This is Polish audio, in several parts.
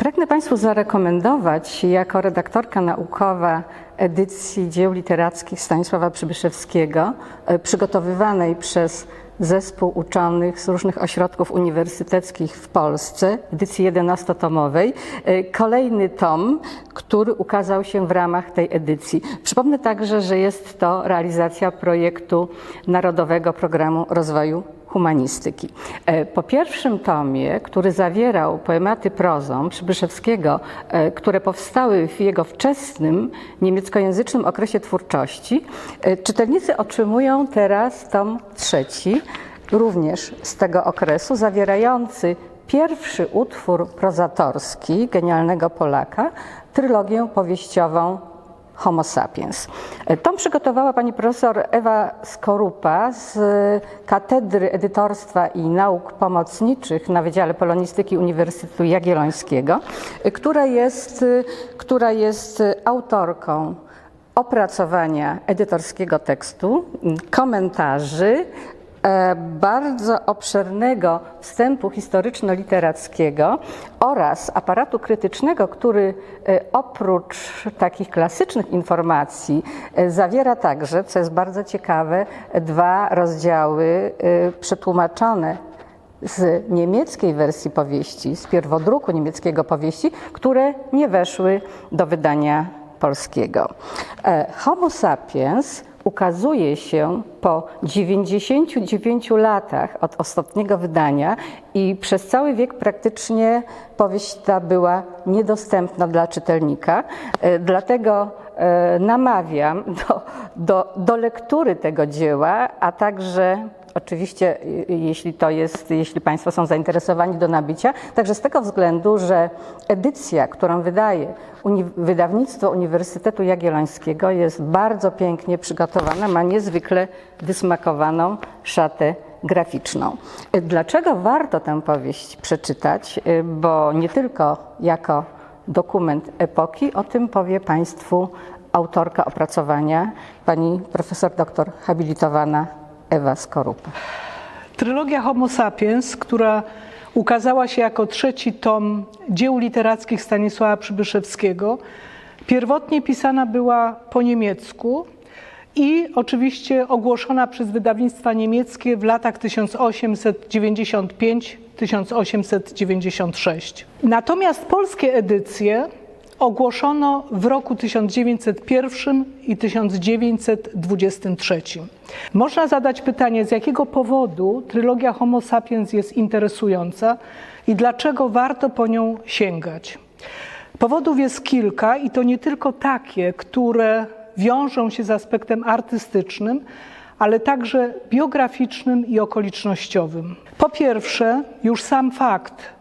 Pragnę Państwu zarekomendować jako redaktorka naukowa edycji dzieł literackich Stanisława Przybyszewskiego, e, przygotowywanej przez zespół uczonych z różnych ośrodków uniwersyteckich w Polsce, edycji 11-tomowej, e, kolejny tom, który ukazał się w ramach tej edycji. Przypomnę także, że jest to realizacja projektu Narodowego Programu Rozwoju humanistyki. E, Po pierwszym tomie, który zawierał poematy prozą Przybyszewskiego, e, które powstały w jego wczesnym niemieckojęzycznym okresie twórczości, e, czytelnicy otrzymują teraz tom trzeci, również z tego okresu, zawierający pierwszy utwór prozatorski genialnego Polaka, trylogię powieściową Homo sapiens. Tom przygotowała pani profesor Ewa Skorupa z Katedry Edytorstwa i Nauk Pomocniczych na Wydziale Polonistyki Uniwersytetu Jagiellońskiego, która jest, która jest autorką opracowania edytorskiego tekstu, komentarzy, e, bardzo obszernego wstępu historyczno-literackiego oraz aparatu krytycznego, który e, oprócz takich klasycznych informacji e, zawiera także, co jest bardzo ciekawe, dwa rozdziały e, przetłumaczone z niemieckiej wersji powieści, z pierwodruku niemieckiego powieści, które nie weszły do wydania polskiego. E, Homo sapiens ukazuje się po 99 latach od ostatniego wydania i przez cały wiek praktycznie powieść ta była niedostępna dla czytelnika. E, Dlatego e, namawiam do, do, do lektury tego dzieła, a także Oczywiście, y, jeśli to jest, jeśli Państwo są zainteresowani do nabycia, także z tego względu, że edycja, którą wydaje uni wydawnictwo Uniwersytetu Jagiellońskiego jest bardzo pięknie przygotowana, ma niezwykle wysmakowaną szatę graficzną. Y, Dlaczego warto tę powieść przeczytać? Y, Bo nie tylko jako dokument epoki, o tym powie Państwu autorka opracowania, pani profesor doktor habilitowana Ewa Skorupa. Trylogia Homo sapiens, która ukazała się jako trzeci tom dzieł literackich Stanisława Przybyszewskiego, pierwotnie pisana była po niemiecku i oczywiście ogłoszona przez wydawnictwa niemieckie w latach 1895-1896. Natomiast polskie edycje ogłoszono w roku 1901 i 1923. Można zadać pytanie, z jakiego powodu trylogia Homo sapiens jest interesująca i dlaczego warto po nią sięgać. Powodów jest kilka i to nie tylko takie, które wiążą się z aspektem artystycznym, ale także biograficznym i okolicznościowym. Po pierwsze, już sam fakt,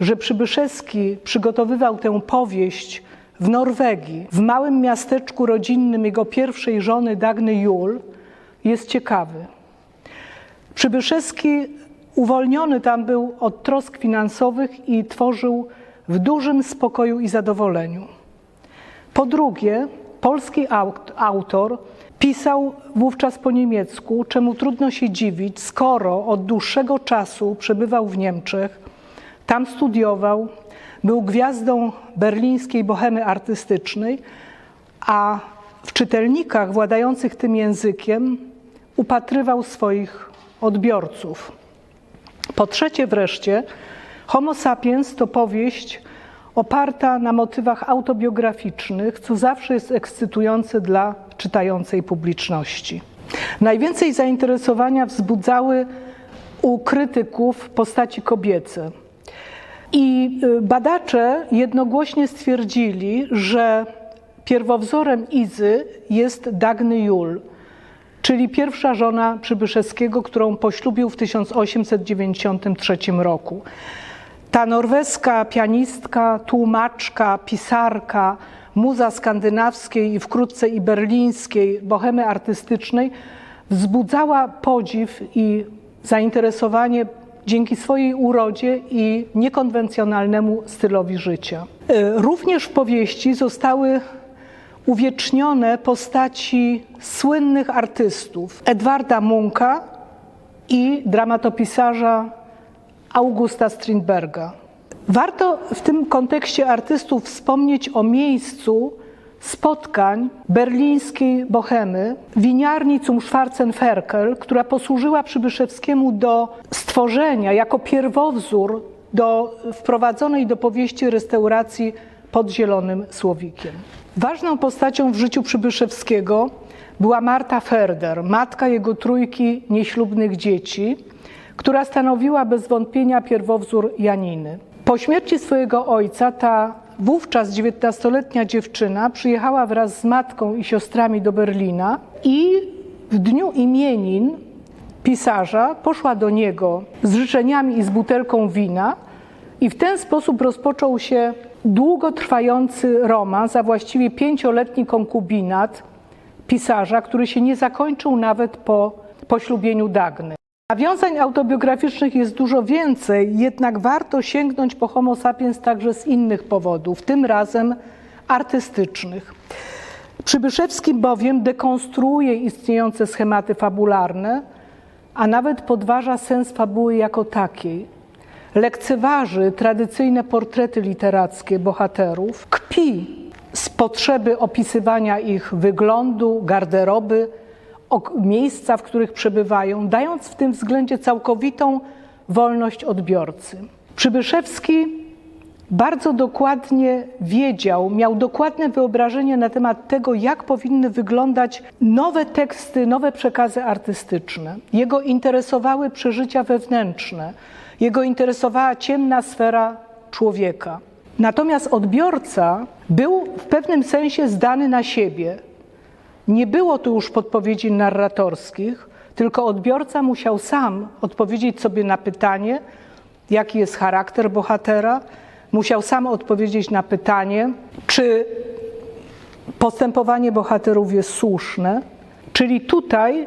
że Przybyszewski przygotowywał tę powieść w Norwegii, w małym miasteczku rodzinnym jego pierwszej żony Dagny Jul, jest ciekawy. Przybyszewski uwolniony tam był od trosk finansowych i tworzył w dużym spokoju i zadowoleniu. Po drugie, polski aut- autor pisał wówczas po niemiecku, czemu trudno się dziwić, skoro od dłuższego czasu przebywał w Niemczech, tam studiował, był gwiazdą berlińskiej bohemy artystycznej, a w czytelnikach władających tym językiem upatrywał swoich odbiorców. Po trzecie wreszcie, Homo sapiens to powieść oparta na motywach autobiograficznych, co zawsze jest ekscytujące dla czytającej publiczności. Najwięcej zainteresowania wzbudzały u krytyków postaci kobiece. I y, badacze jednogłośnie stwierdzili, że pierwowzorem Izy jest Dagny Jul, czyli pierwsza żona Przybyszewskiego, którą poślubił w 1893 roku. Ta norweska pianistka, tłumaczka, pisarka, muza skandynawskiej i wkrótce i berlińskiej bohemy artystycznej wzbudzała podziw i zainteresowanie dzięki swojej urodzie i niekonwencjonalnemu stylowi życia. Y, Również w powieści zostały uwiecznione postaci słynnych artystów Edwarda Munka i dramatopisarza Augusta Strindberga. Warto w tym kontekście artystów wspomnieć o miejscu spotkań berlińskiej bohemy, winiarni zum Schwarzenferkel, która posłużyła Przybyszewskiemu do stworzenia jako pierwowzór do wprowadzonej do powieści restauracji pod Zielonym Słowikiem. Ważną postacią w życiu Przybyszewskiego była Marta Ferder, matka jego trójki nieślubnych dzieci, która stanowiła bez wątpienia pierwowzór Janiny. Po śmierci swojego ojca ta wówczas 19-letnia dziewczyna przyjechała wraz z matką i siostrami do Berlina i w dniu imienin pisarza poszła do niego z życzeniami i z butelką wina i w ten sposób rozpoczął się długotrwający romans, a właściwie pięcioletni konkubinat pisarza, który się nie zakończył nawet po poślubieniu Dagny. Nawiązań autobiograficznych jest dużo więcej, jednak warto sięgnąć po Homo sapiens także z innych powodów, tym razem artystycznych. Przybyszewski bowiem dekonstruuje istniejące schematy fabularne, a nawet podważa sens fabuły jako takiej. Lekceważy tradycyjne portrety literackie bohaterów, kpi z potrzeby opisywania ich wyglądu, garderoby, miejsca, w których przebywają, dając w tym względzie całkowitą wolność odbiorcy. Przybyszewski bardzo dokładnie wiedział, miał dokładne wyobrażenie na temat tego, jak powinny wyglądać nowe teksty, nowe przekazy artystyczne. Jego interesowały przeżycia wewnętrzne, jego interesowała ciemna sfera człowieka. Natomiast odbiorca był w pewnym sensie zdany na siebie. Nie było tu już podpowiedzi narratorskich, tylko odbiorca musiał sam odpowiedzieć sobie na pytanie, jaki jest charakter bohatera, musiał sam odpowiedzieć na pytanie, czy postępowanie bohaterów jest słuszne. Czyli tutaj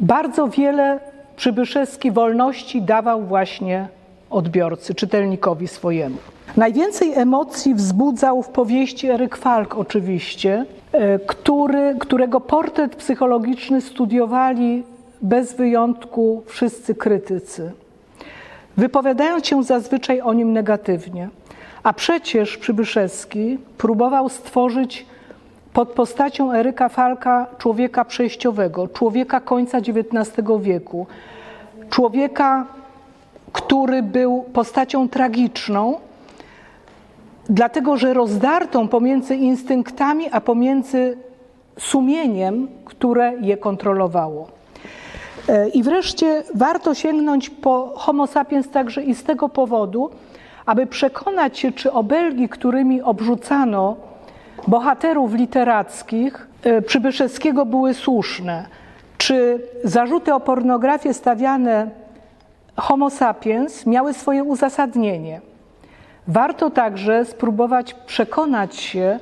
bardzo wiele Przybyszewski wolności dawał właśnie odbiorcy, czytelnikowi swojemu. Najwięcej emocji wzbudzał w powieści Eryk Falk oczywiście, e, który, którego portret psychologiczny studiowali bez wyjątku wszyscy krytycy wypowiadając się zazwyczaj o nim negatywnie. A przecież Przybyszewski próbował stworzyć pod postacią Eryka Falka człowieka przejściowego, człowieka końca XIX wieku, człowieka, który był postacią tragiczną, dlatego że rozdartą pomiędzy instynktami a pomiędzy sumieniem, które je kontrolowało. E, I wreszcie warto sięgnąć po Homo sapiens także i z tego powodu, aby przekonać się, czy obelgi, którymi obrzucano bohaterów literackich e, Przybyszewskiego były słuszne, czy zarzuty o pornografię stawiane Homo sapiens miały swoje uzasadnienie. Warto także spróbować przekonać się,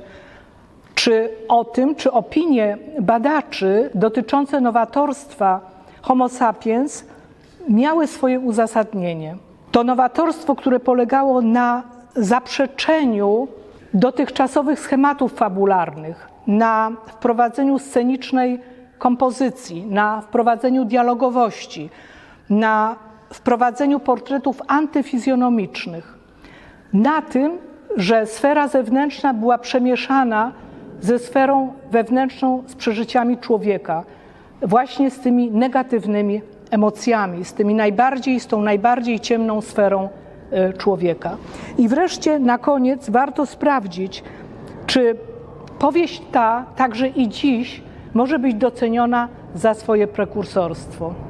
czy o tym, czy opinie badaczy dotyczące nowatorstwa Homo sapiens miały swoje uzasadnienie. To nowatorstwo, które polegało na zaprzeczeniu dotychczasowych schematów fabularnych, na wprowadzeniu scenicznej kompozycji, na wprowadzeniu dialogowości, na wprowadzeniu portretów antyfizjonomicznych, na tym, że sfera zewnętrzna była przemieszana ze sferą wewnętrzną, z przeżyciami człowieka, właśnie z tymi negatywnymi emocjami, z tymi najbardziej, z tą najbardziej ciemną sferą e, człowieka. I wreszcie na koniec warto sprawdzić, czy powieść ta także i dziś może być doceniona za swoje prekursorstwo.